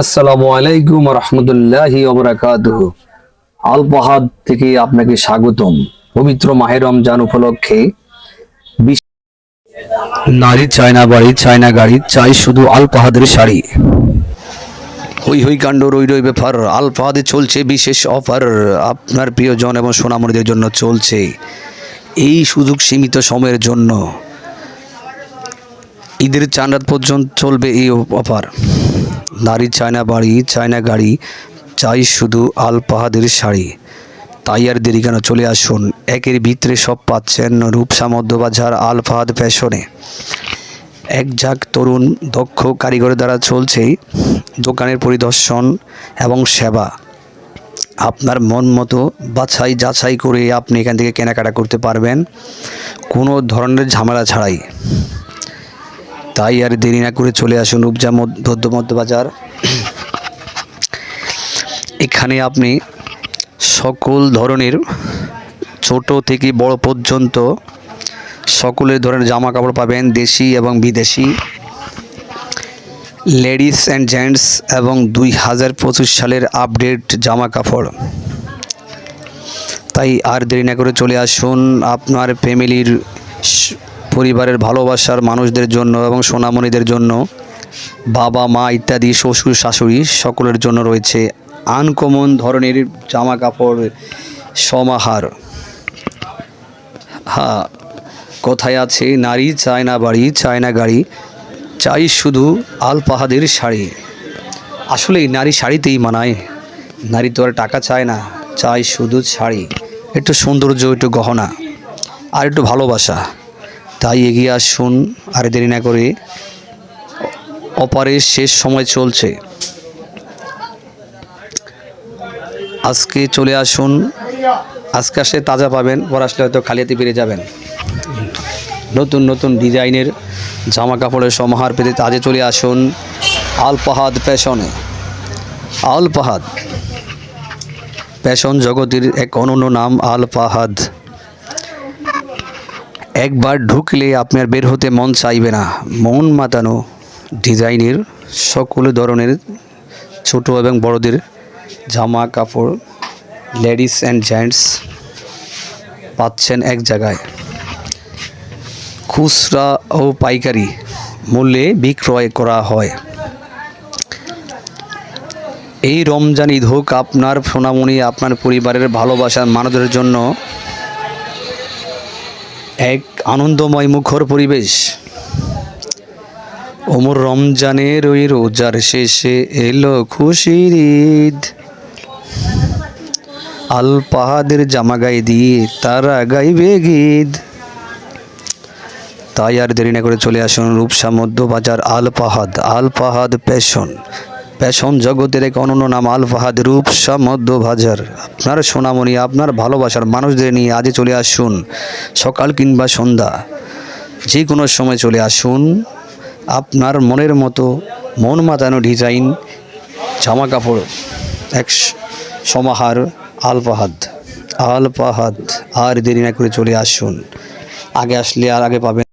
আসসালামু আলাইকুম রহমতুল্লাহি ওবরাকাতুহ আল পাহাদ থেকে আপনাকে স্বাগতম। পবিত্র মাহে রমজান উপলক্ষে নারী চায়না বাড়ি চায়না গাড়ি চাই শুধু আল পাহাদের শাড়ি। হই হই কাণ্ড, রই রই ব্যাপার আলপাহাদে চলছে বিশেষ অফার। আপনার প্রিয়জন এবং সোনামণিদের জন্য চলছে এই সুযোগ সীমিত সময়ের জন্য। ঈদের চান রাত পর্যন্ত চলবে এই অফার। নারী চায়না বাড়ি, চায়না গাড়ি, চাই শুধু আল পাহাদের শাড়ি। তাই আর দেরি কেন? চলে আসুন। একের ভিতরে সব পাচ্ছেন রূপসা মধ্যবাজার আল ফাহাদ ফ্যাশনে। এক ঝাঁক তরুণ দক্ষ কারিগরের দ্বারা চলছে দোকানের পরিদর্শন এবং সেবা। আপনার মন মতো বাছাই যাচাই করে আপনি এখান থেকে কেনাকাটা করতে পারবেন। কোনো ধরনের ঝামেলা ছাড়াই। তাই আর দেরি না করে চলে আসুন উপজা মধ্য বাজার এখানে আপনি সকল ধরনের ছোট থেকে বড় পর্যন্ত সকলের ধরনের জামা কাপড় পাবেন, দেশি এবং বিদেশি। লেডিস অ্যান্ড জেন্টস এবং দুই হাজার পঁচিশ সালের আপডেট জামা কাপড় তাই আর দেরি না করে চলে আসুন, আপনার ফ্যামিলির পরিবারের ভালোবাসার মানুষদের জন্য এবং সোনামণিদের জন্য, বাবা, মা ইত্যাদি শ্বশুর, শাশুড়ি সকলের জন্য রয়েছে আনকমন ধরনের জামা কাপড় সমাহার। হ্যাঁ কোথায় আছে, নারী চায় না বাড়ি, চায় না গাড়ি, চাই শুধু আল পাহাদের শাড়ি। আসলে নারী শাড়িতেই মানায়। নারী তো আর টাকা চায় না চাই শুধু শাড়ি। একটু সৌন্দর্য, একটু গহনা, আর একটু ভালোবাসা। তাই এগিয়ে আসুন, আর দেরি না করে অপারের শেষ সময় চলছে। আজকে চলে আসুন, আজকে আসলে তাজা পাবেন, পর আসলে হয়তো খালিয়াতে পেরে যাবেন। নতুন নতুন ডিজাইনের জামা কাপড়ের সমাহার পেতে তাজে চলে আসুন আল পাহাদ ফ্যাশনে। আল পাহাদ ফ্যাশন জগতের এক অনন্য নাম, আল পাহাদ। একবার ঢুকলে আপনার বের হতে মন চাইবে না। মন মাতানো ডিজাইনের সকল ধরনের ছোট এবং বড়দের জামা কাপড়, লেডিস অ্যান্ড জেন্টস পাচ্ছেন এক জায়গায়। খুচরা ও পাইকারি মূল্যে বিক্রয় করা হয়। এই রমজান ঈদ হোক, আপনার সোনামণি, আপনার পরিবারের ভালোবাসার মানুষদের জন্য এক আনন্দময় মুখর পরিবেশ। ওমর রমজানের ওই রোজার শেষে এলো খুশির ঈদ। আল পাহাদের জামা গায়ে দিয়ে তারা গাইবে গীত। তাই আর দেরি না করে চলে আসুন রূপসা মধ্যবাজার আল পাহাদ আল পাহাদ প্যাশন। প্যাশন জগতের এক অনন্য নাম আল ফাহাদ রূপসা মধ্যবাজার আপনার সোনামণি, আপনার ভালোবাসার মানুষদের নিয়ে আজই চলে আসুন, সকাল কিংবা সন্ধ্যা। যে কোনো সময় চলে আসুন, আপনার মনের মতো মন মাতানো ডিজাইন জামা কাপড় এক সমাহার আল পাহাদ আল আর দেরি না করে চলে আসুন। আগে আসলে আর আগে পাবেন